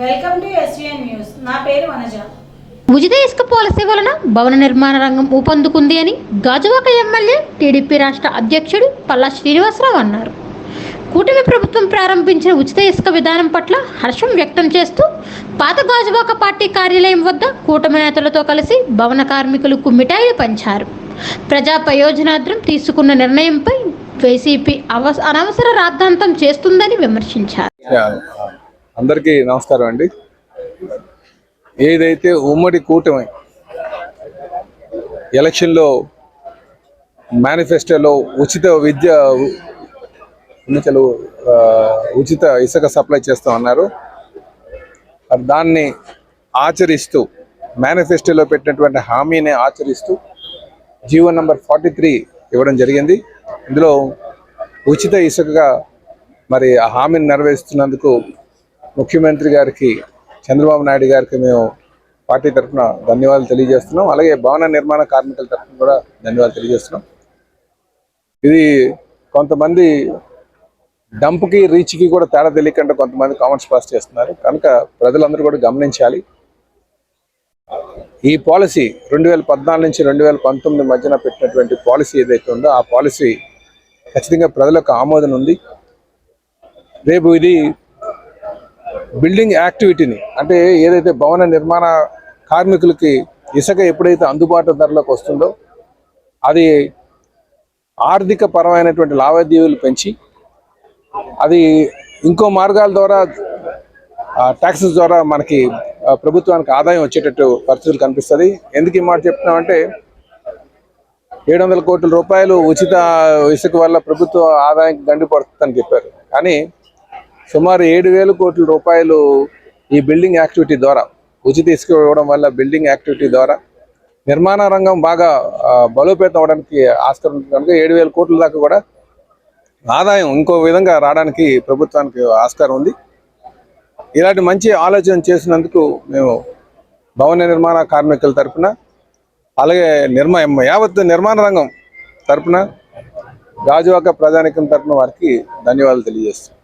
Welcome to SVN news. నా పేరు వనజ. ఉచిత ఇసుక పాలసీ వలన భవన నిర్మాణ రంగం ఊపందుకుంది అని గాజువాక ఎమ్మెల్యే టీడీపీ రాష్ట్ర అధ్యక్షుడు పల్లా శ్రీనివాసరావు అన్నారు. కూటమి ప్రభుత్వం ప్రారంభించిన ఉచిత ఇసుక విధానం పట్ల హర్షం వ్యక్తం చేస్తూ పాత గాజువాక పార్టీ కార్యాలయం వద్ద కూటమి నేతలతో కలిసి భవన కార్మికులకు మిఠాయిలు పంచారు. ప్రజా ప్రయోజనార్థం తీసుకున్న నిర్ణయంపై వైసీపీ అవస అనవసర రాద్ధాంతం చేస్తుందని విమర్శించారు. అందరికీ నమస్కారం అండి. ఏదైతే ఉమ్మడి కూటమి ఎలక్షన్లో మేనిఫెస్టోలో ఉచిత విద్య ఎన్నికలు ఉచిత ఇసుక సప్లై చేస్తామన్నారు దాన్ని ఆచరిస్తూ మేనిఫెస్టోలో పెట్టినటువంటి హామీని ఆచరిస్తూ జీవో నంబర్ ఫార్టీ త్రీ ఇవ్వడం జరిగింది. ఇందులో ఉచిత ఇసుకగా మరి ఆ హామీని నెరవేరుస్తున్నందుకు ముఖ్యమంత్రి గారికి చంద్రబాబు నాయుడు గారికి మేము పార్టీ తరఫున ధన్యవాదాలు తెలియజేస్తున్నాం. అలాగే భవన నిర్మాణ కార్మికుల తరఫున కూడా ధన్యవాదాలు తెలియజేస్తున్నాం. ఇది కొంతమంది డంప్కి రీచ్కి కూడా తేడా తెలియకుండా కొంతమంది కామెంట్స్ పాస్ చేస్తున్నారు. కనుక ప్రజలందరూ కూడా గమనించాలి. ఈ పాలసీ రెండు వేల పద్నాలుగు నుంచి రెండు వేల పంతొమ్మిది మధ్యన పెట్టినటువంటి పాలసీ ఏదైతే ఉందో ఆ పాలసీ ఖచ్చితంగా ప్రజలకు ఆమోదం ఉంది. రేపు ఇది బిల్డింగ్ యాక్టివిటీని అంటే ఏదైతే భవన నిర్మాణ కార్మికులకి ఇసుక ఎప్పుడైతే అందుబాటు ధరలోకి వస్తుందో అది ఆర్థిక పరమైనటువంటి లావాదేవీలు పెంచి అది ఇంకో మార్గాల ద్వారా ట్యాక్సెస్ ద్వారా మనకి ప్రభుత్వానికి ఆదాయం వచ్చేటట్టు పరిస్థితులు కనిపిస్తుంది. ఎందుకు ఈ మాట చెప్తున్నామంటే ఏడు వందల కోట్ల రూపాయలు ఉచిత ఇసుక వల్ల ప్రభుత్వ ఆదాయం గండి పడుతుందని చెప్పారు. కానీ సుమారు ఏడు వేల కోట్ల రూపాయలు ఈ బిల్డింగ్ యాక్టివిటీ ద్వారా ఉచిత ఇసుక ఇవ్వడం వల్ల బిల్డింగ్ యాక్టివిటీ ద్వారా నిర్మాణ రంగం బాగా బలోపేతం అవడానికి ఆస్కారం ఉంటుంది కనుక ఏడు వేల కోట్ల దాకా కూడా ఆదాయం ఇంకో విధంగా రావడానికి ప్రభుత్వానికి ఆస్కారం ఉంది. ఇలాంటి మంచి ఆలోచన చేసినందుకు మేము భవన నిర్మాణ కార్మికుల తరపున అలాగే నిర్మా యావత్ నిర్మాణ రంగం తరపున గాజువాక ప్రజానికం తరపున వారికి ధన్యవాదాలు తెలియజేస్తున్నాం.